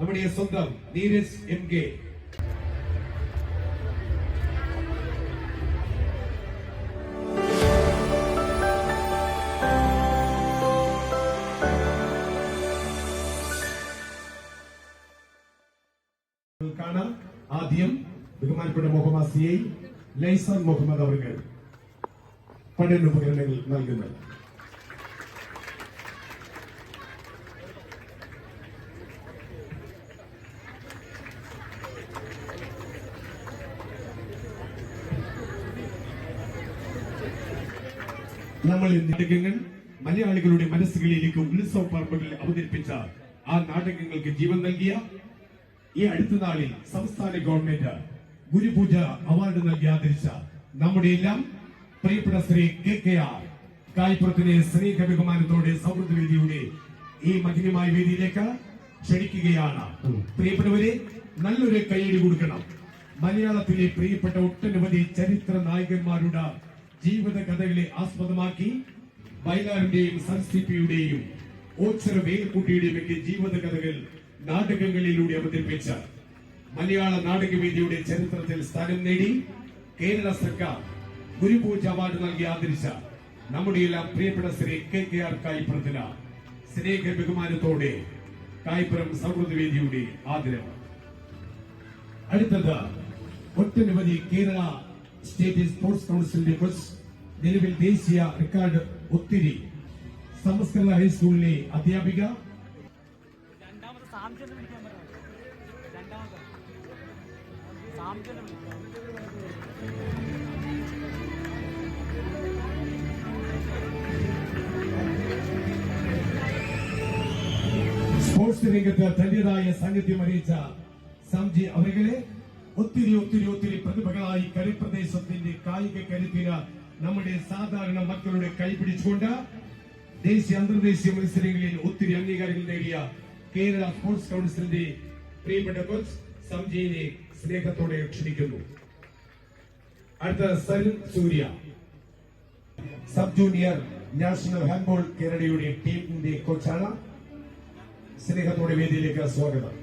നമ്മുടെ സ്വന്തം Neeraj M K. കാണാം ആദ്യം ബഹുമാനപ്പെട്ട മുഹമ്മദ് സിഐ ലൈസാൻ മുഹമ്മദ് അവർ പഠനോപകരണങ്ങൾ നൽകുന്നത്. നമ്മൾ നാടകങ്ങൾ മലയാളികളുടെ മനസ്സുകളിലേക്ക് ഉത്സവ പറമ്പുകളിൽ അവതരിപ്പിച്ച ആ നാടകങ്ങൾക്ക് ജീവൻ നൽകിയ ഈ അടുത്ത നാളിൽ സംസ്ഥാന ഗവൺമെന്റ് ഗുരുപൂജ അവാർഡ് നൽകി ആദരിച്ച നമ്മുടെ എല്ലാം പ്രിയപ്പെട്ട ശ്രീ കെ കെ ആർ കായ്പുറത്തിനെ സ്നേഹ ബഹുമാനത്തോടെ സൗഹൃദ വേദിയുടെ ഈ മധുരമായ വേദിയിലേക്ക് ക്ഷണിക്കുകയാണ്. പ്രിയപ്പെട്ടവരെ നല്ലൊരു കൈയടി കൊടുക്കണം. മലയാളത്തിലെ പ്രിയപ്പെട്ട ഒട്ടനവധി ചരിത്ര നായകന്മാരുടെ ജീവിത കഥകളെ ആസ്പദമാക്കി വയലാറിന്റെയും സൻസിപ്പിയുടെയും ഓച്ചറ വേൽക്കുട്ടിയുടെയും ഒക്കെ ജീവിത കഥകൾ നാടകങ്ങളിലൂടെ അവതരിപ്പിച്ച മലയാള നാടകവേദിയുടെ ചരിത്രത്തിൽ സ്ഥാനം നേടി കേരള സർക്കാർ ഗുരുപൂജ അവാർഡ് നൽകി ആദരിച്ച നമ്മുടെ എല്ലാം പ്രിയപ്പെട്ട ശ്രീ കെ കെ ആർ കായ്പുറത്തിന് സ്നേഹ ബഹുമാനത്തോടെ കായ്പുറം സൗഹൃദവേദിയുടെ ആദരവ്. അടുത്തത് ഒട്ടനവധി കേരള സ്റ്റേറ്റ് സ്പോർട്സ് കൗൺസിലിന്റെ ബസ് നിലവിൽ ദേശീയ റെക്കോർഡ് ഒത്തിരി. സംസ്കൃത ഹൈസ്കൂളിലെ അധ്യാപിക. സ്പോർട്സ് രംഗത്ത് തന്റേതായ സാന്നിധ്യം അറിയിച്ച സംജി അവരുകളെ ഒത്തിരി ഒത്തിരി ഒത്തിരി പ്രതിഭകളായി കരിപ്രദേശത്തിന്റെ കായിക കരുത്തിന് നമ്മുടെ സാധാരണ മക്കളുടെ കൈപിടിച്ചുകൊണ്ട് ദേശീയ അന്തർദേശീയ മത്സരങ്ങളിൽ ഒത്തിരി അംഗീകാരങ്ങൾ നേടിയ കേരള സ്പോർട്സ് കൗൺസിലിന്റെ പ്രിയപ്പെട്ട കോച്ച് സംജയിനെ സ്നേഹത്തോടെ ക്ഷണിക്കുന്നു. അടുത്ത Sarin Surya. Sub junior national handball കേരളയുടെ ടീമിന്റെ കോച്ചാണ്. സ്നേഹത്തോടെ വേദിയിലേക്ക് സ്വാഗതം.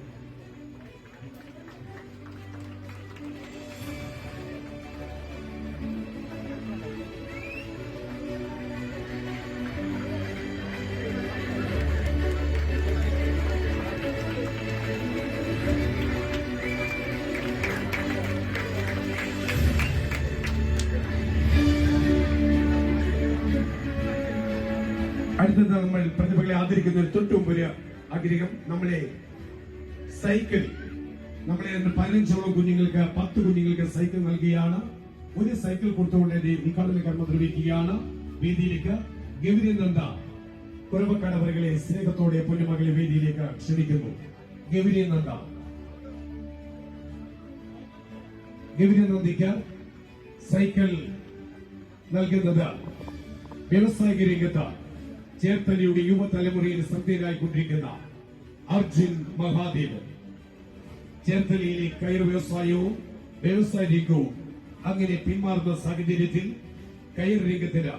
അടുത്തത് നമ്മൾ പ്രതിഭകളെ ആദരിക്കുന്ന ഒരു തൊട്ടു മുമ്പ് ഒരു ആഗ്രഹം. നമ്മളെ സൈക്കിൾ നമ്മളെ പതിനഞ്ചോളം കുഞ്ഞുങ്ങൾക്ക് പത്ത് കുഞ്ഞുങ്ങൾക്ക് സൈക്കിൾ നൽകുകയാണ്. ഒരു സൈക്കിൾ കൊടുത്തുകൊണ്ട് എന്റെ ഉദ്ഘാടന കർമ്മം നിർവഹിക്കുകയാണ്. വേദിയിലേക്ക് ഗൗരി നന്ദ കുറവക്കാട് അവരുകളെ സ്നേഹത്തോടെ പൊന്നുമകളെ വേദിയിലേക്ക് ക്ഷണിക്കുന്നു. ഗൗരി നന്ദ ഗൗരി നന്ദിക്ക് സൈക്കിൾ നൽകുന്നത് വ്യവസായിക രംഗത്ത്. ചേർത്തലയുടെ യുവതലമുറയിൽ ശ്രദ്ധേയരായിക്കൊണ്ടിരിക്കുന്ന അർജുൻ മഹാദേവ് ചേർത്തലയിലെ കയർ വ്യവസായവും വ്യവസായ രംഗവും അങ്ങനെ പിന്മാറുന്ന സാഹചര്യത്തിൽ കയർ രംഗത്തിന്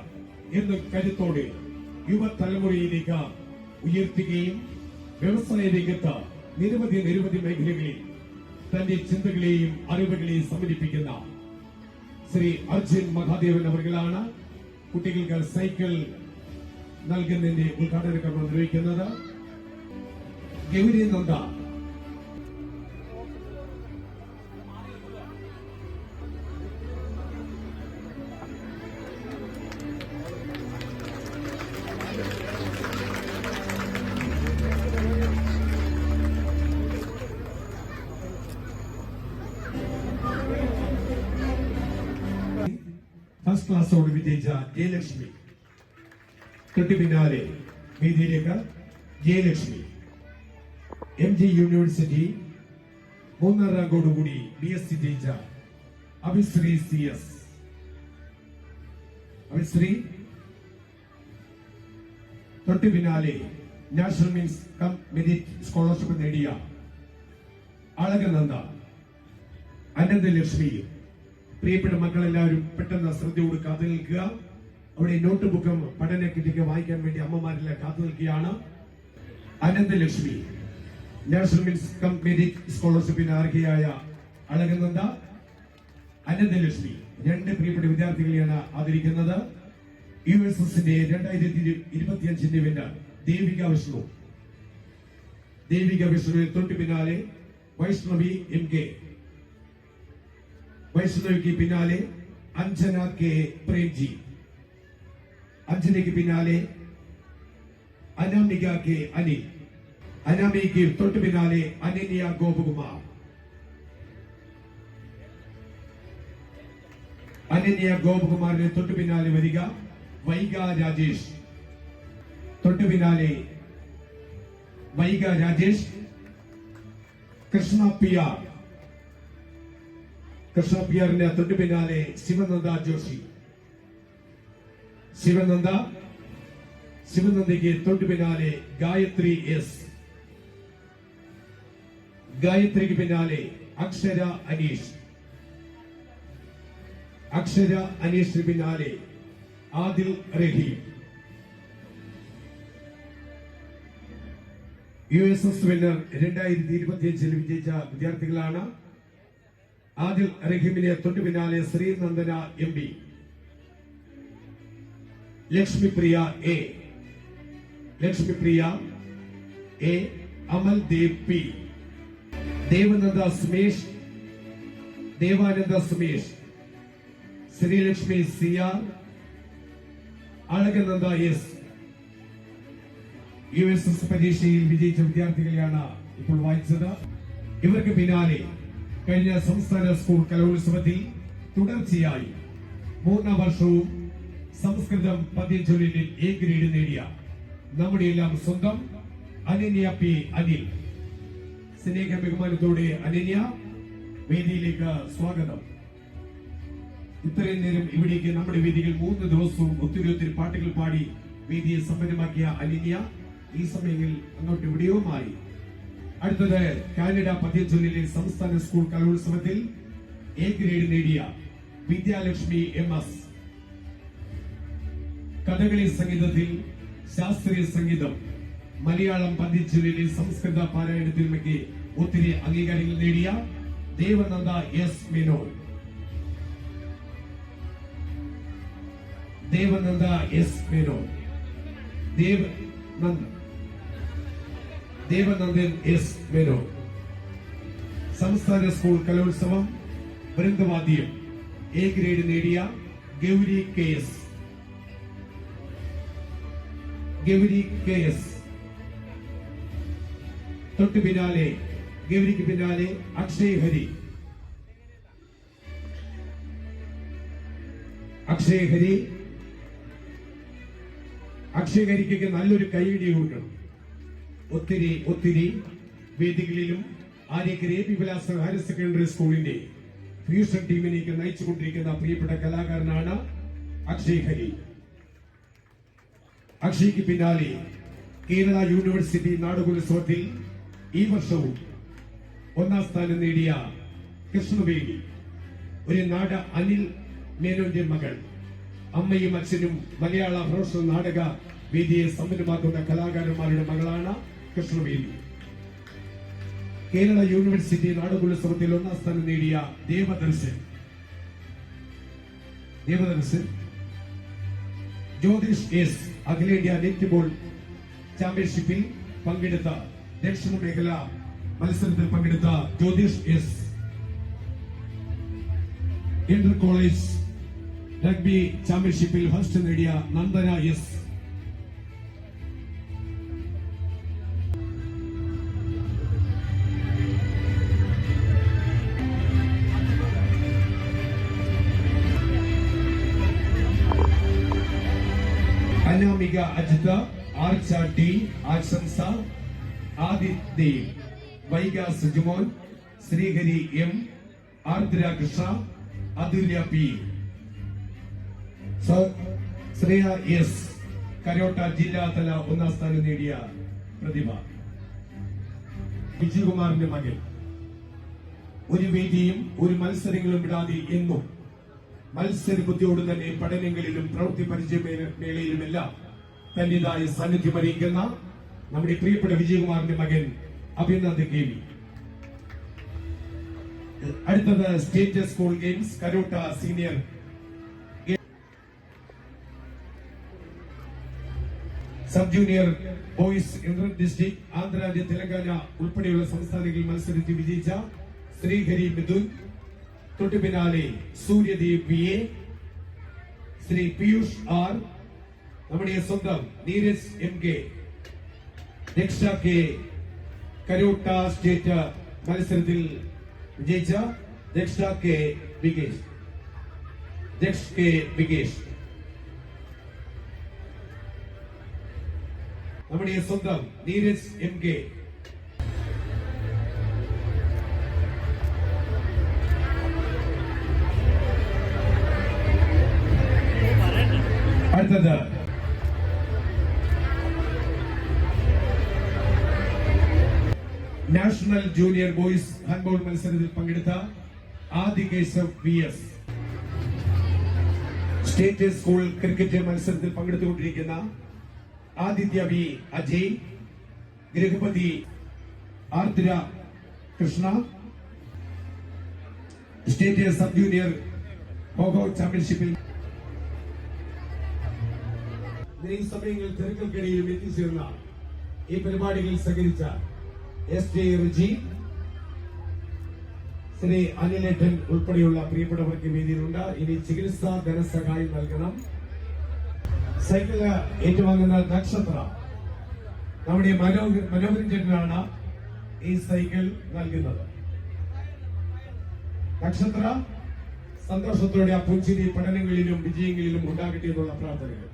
എന്നും കരുത്തോടെ യുവതലമുറയിലേക്ക് ഉയർത്തുകയും വ്യവസായ രംഗത്ത് നിരവധി നിരവധി മേഖലകളിൽ തന്റെ ചിന്തകളെയും അറിവുകളെയും സമന്വയിപ്പിക്കുന്ന ശ്രീ അർജുൻ മഹാദേവൻ അവർകളാണ് കുട്ടികൾക്ക് സൈക്കിൾ നൽകുന്നതിന്റെ ഉദ്ഘാടന കർമ്മം നിർവഹിക്കുന്നത് ഗൗരി നന്ദ ഫസ്റ്റ് ക്ലാസ്സോട് വിജയിച്ച ജയലക്ഷ്മി. തൊട്ടു പിന്നാലെ വേദിയിലേക്ക് ജയലക്ഷ്മി. എം ജി യൂണിവേഴ്സിറ്റി മൂന്നാം റാങ്കോടുകൂടി ബി എസ് സി ജയിച്ച അഭിശ്രീ സി എസ് അഭിശ്രീ തൊട്ടു പിന്നാലെ national means cum merit scholarship നേടിയ അളകനന്ദ അനന്തലക്ഷ്മി. പ്രിയപ്പെട്ട മക്കളെല്ലാവരും പെട്ടെന്ന് ശ്രദ്ധയോട് കാത്തു നിൽക്കുക. അവിടെ ഈ നോട്ട് ബുക്കും പഠന കിറ്റിക്ക് വായിക്കാൻ വേണ്ടി അമ്മമാരിലെ കാത്തു നിൽക്കുകയാണ്. Ananthalakshmi national means cum merit സ്കോളർഷിപ്പിന് അർഹയായ അനന്ത അനന്തലക്ഷ്മി രണ്ട് പ്രിയപ്പെട്ട വിദ്യാർത്ഥികളെയാണ് ആദരിക്കുന്നത്. യു എസ് എസിന്റെ രണ്ടായിരത്തി ഇരുപത്തിയഞ്ചിന്റെ വിന്നർ ദേവിക വിഷ്ണു. ദേവിക വിഷ്ണുവിന് തൊട്ടു പിന്നാലെ വൈഷ്ണവി എം കെ. വൈഷ്ണവിക്ക് പിന്നാലെ അഞ്ജന കെ പ്രേംജി. അഞ്ജനയ്ക്ക് പിന്നാലെ. അനാമിക കെ അനി അനാമികയ്ക്ക് തൊട്ടു പിന്നാലെ അനന്യ ഗോപകുമാർ. അനന്യ ഗോപകുമാറിന് തൊട്ടു പിന്നാലെ വരിക വൈഗ രാജേഷ്. തൊട്ടു പിന്നാലെ Vaiga Rajesh. Krishna P R Krishna P ആറിന്റെ തൊട്ടു പിന്നാലെ ശിവനന്ദ ജോഷി. ശിവനന്ദ ശിവനന്ദയ്ക്ക് തൊട്ടു പിന്നാലെ ഗായത്രി എസ്. ഗായത്രിക്ക് പിന്നാലെ അക്ഷര അനീഷ്. അക്ഷര അനീഷിന് പിന്നാലെ Adil Raheem U S S winner രണ്ടായിരത്തി ഇരുപത്തിയഞ്ചിൽ വിജയിച്ച വിദ്യാർത്ഥികളാണ് ആദിൽ റഹീമിനെ തൊട്ടു പിന്നാലെ Sreenandana M P. Lakshmipriya A. Lakshmipriya A. Amal Dev P. Devananda Sumesh. Devananda Sumesh. Sreelakshmi Siyar Azhakananda S U S. S പരീക്ഷയിൽ വിജയിച്ച വിദ്യാർത്ഥികളെയാണ് ഇപ്പോൾ വായിച്ചത്. ഇവർക്ക് പിന്നാലെ കഴിഞ്ഞ സംസ്ഥാന സ്കൂൾ കലോത്സവത്തിൽ തുടർച്ചയായി മൂന്നാം വർഷവും സംസ്കൃതം പദ്യചൊല്ലിൽ എ ഗ്രേഡ് നേടിയ നമ്മുടെ എല്ലാം സ്വന്തം അനന്യ പി അനിൽ. സ്നേഹ ബഹുമാനത്തോടെ അനന്യ വേദിയിലേക്ക് സ്വാഗതം. ഇത്രയും നേരം ഇവിടേക്ക് നമ്മുടെ വേദികൾ മൂന്ന് ദിവസവും ഒത്തിരി ഒത്തിരി പാട്ടുകൾ പാടി വേദിയെ സമ്പന്നമാക്കിയ അനിന്യ ഈ സമയങ്ങളിൽ അങ്ങോട്ട് എവിടെയോ മാറി അടുത്തത് കാനഡ പദ്യചൊല്ലിലെ സംസ്ഥാന സ്കൂൾ കലോത്സവത്തിൽ എ ഗ്രേഡ് നേടിയ വിദ്യാലക്ഷ്മി എം എസ്. കഥകളി സംഗീതത്തിൽ ശാസ്ത്രീയ സംഗീതം. മലയാളം പദ്യചൊല്ലിലെ സംസ്കൃത പാരായണത്തിനുമൊക്കെ ഒത്തിരി അംഗീകാരങ്ങൾ നേടിയ Devananda S Menon Devananda S Menon Devananda. Devanandan S Menon സംസ്ഥാന സ്കൂൾ കലോത്സവം വൃന്ദവാദ്യം എ ഗ്രേഡ് നേടിയ Gauri K S. Gauri K S. തൊട്ടു പിന്നാലെ ഗൗരിക്ക് പിന്നാലെ അക്ഷയ് ഹരി. അക്ഷയ് ഹരി. അക്ഷയ് ഹരിക്ക് നല്ലൊരു കൈയിടി കൊടുക്കണം. ഒത്തിരി ഒത്തിരി വേദികളിലും ആര്യക്കര വിലാസ് ഹയർ സെക്കൻഡറി സ്കൂളിന്റെ ഫ്യൂഷൻ ടീമിലേക്ക് നയിച്ചുകൊണ്ടിരിക്കുന്ന പ്രിയപ്പെട്ട കലാകാരനാണ് അക്ഷയ് ഹരി. അക്ഷയ്ക്ക് പിന്നാലെ കേരള യൂണിവേഴ്സിറ്റി നാടകോത്സവത്തിൽ ഈ വർഷവും ഒന്നാം സ്ഥാനം നേടിയ കൃഷ്ണവേണി ഒരു നാട അനിൽ മേനോന്റെ മകൾ. അമ്മയും അച്ഛനും മലയാള പ്രൊഫഷണൽ നാടക വേദിയെ സമ്പന്നമാക്കുന്ന കലാകാരന്മാരുടെ മകളാണ് കൃഷ്ണവേണി. കേരള യൂണിവേഴ്സിറ്റി നാടകോത്സവത്തിൽ ഒന്നാം സ്ഥാനം നേടിയ ദേവദർശൻ. ദേവദർശൻ? ജ്യോതിഷ് എസ്. അഖിലേന്ത്യാ നെറ്റ്ബോൾ ചാമ്പ്യൻഷിപ്പിൽ പങ്കെടുത്ത ദക്ഷിണ മേഖല മത്സരത്തിൽ പങ്കെടുത്ത Jyothish S. Inter college rugby ചാമ്പ്യൻഷിപ്പിൽ ഫസ്റ്റ് നേടിയ Nandana S. Anamika Ajitha Archa T Ashamsa Aditya Vaiga Sujumon Sreehari M Ardra Krishna Athulya P. Shreya S karate ജില്ലാതല ഒന്നാം സ്ഥാനം നേടിയ പ്രതിഭ. വിജയകുമാറിന്റെ മകൻ ഒരു വേദിയും ഒരു മത്സരങ്ങളും വിടാതെ എന്നും മത്സര ബുദ്ധിയോട് തന്നെ പഠനങ്ങളിലും പ്രവൃത്തി പരിചയ മേളയിലുമെല്ലാം തന്റേതായ സാന്നിധ്യം അറിയിക്കുന്ന നമ്മുടെ പ്രിയപ്പെട്ട വിജയകുമാറിന്റെ മകൻ അഭിനന്ദ് കെ വി. അടുത്തത് state school games karate senior sub junior boys inter district ആന്ധ്രാജ്യ Telangana ഉൾപ്പെടെയുള്ള സംസ്ഥാനങ്ങളിൽ മത്സരത്തിൽ വിജയിച്ച ശ്രീഹരി മിഥുൻ തൊട്ടു പിന്നാലെ Suryadev P A Shri Piyush R നമ്മുടെ സ്വന്തം Neeraj M K Raksha K karate state മത്സരത്തിൽ വിജയിച്ച രക്ഷ കെ വികേഷ്. രക്ഷ കെ വികേഷ്. നമ്മുടെ സ്വന്തം നീരജ് എം കെ അടുത്തത്. നാഷണൽ ജൂനിയർ ബോയ്സ് ഹാൻഡ്ബോൾ മത്സരത്തിൽ പങ്കെടുത്ത Adi Keshav V S. State school cricket മത്സരത്തിൽ പങ്കെടുത്തുകൊണ്ടിരിക്കുന്ന Aditya V Ajay Grihapathi Ardra Krishna state sub junior kho kho ചാമ്പ്യൻഷിപ്പിൽ ഈ സമയങ്ങളിൽ തിരക്കൾക്കിടയിലും എത്തിച്ചേർന്ന ഈ പരിപാടികളിൽ സഹകരിച്ച എസ് ജെ റിജി ശ്രീ അനിലേട്ടൻ ഉൾപ്പെടെയുള്ള പ്രിയപ്പെട്ടവർക്ക് വേദിയിലുണ്ട്. ഇനി ചികിത്സാ ധനസഹായം നൽകണം. സൈക്കിൾ ഏറ്റുവാങ്ങുന്ന നക്ഷത്ര നമ്മുടെ മനോഹർ മനോഹരൻ ചേട്ടനാണ് ഈ സൈക്കിൾ നൽകുന്നത്. നക്ഷത്ര സന്തോഷത്തോടെ ആ പുഞ്ചിരി പഠനങ്ങളിലും വിജയങ്ങളിലും ഉണ്ടാകട്ടെ എന്നുള്ള പ്രാർത്ഥനകൾ.